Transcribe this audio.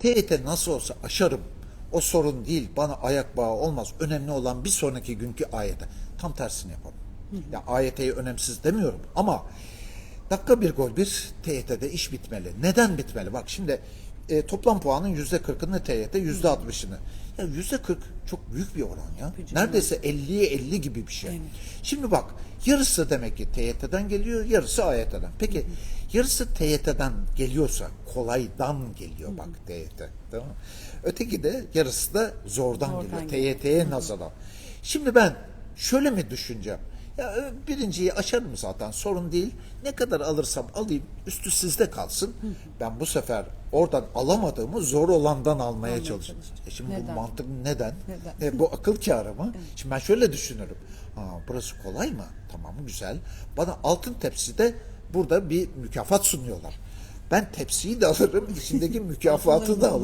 TYT nasıl olsa aşarım. O sorun değil. Bana ayak bağı olmaz. Önemli olan bir sonraki günkü ayete. Tam tersini yapalım. Ya AYT'yi önemsiz demiyorum ama dakika bir gol bir TYT'de iş bitmeli. Neden bitmeli? Bak şimdi e, toplam puanın yüzde kırkını TYT, yüzde altmışını. Ya yüzde kırk çok büyük bir oran ya. Neredeyse 50'ye 50 gibi bir şey. Şimdi bak yarısı demek ki TYT'den geliyor, yarısı AYT'den. Peki yarısı TYT'den geliyorsa kolaydan geliyor bak TYT. Tamam mı? Öteki de yarısı da zordan, Zordan geliyor. TYT'ye nazaran. Şimdi ben şöyle mi düşüneceğim? Ya ö, birinciyi aşarım zaten sorun değil. Ne kadar alırsam alayım üstü sizde kalsın. Ben bu sefer oradan alamadığımı zor olandan almaya çalışacağım. E şimdi bu Neden? mantık neden? Neden? E, bu akıl kârı mı? Şimdi ben şöyle düşünürüm. Aa, burası kolay mı? Tamam güzel. Bana altın tepside burada bir mükafat sunuyorlar. Ben tepsiyi de alırım, içindeki mükafatı da alırım.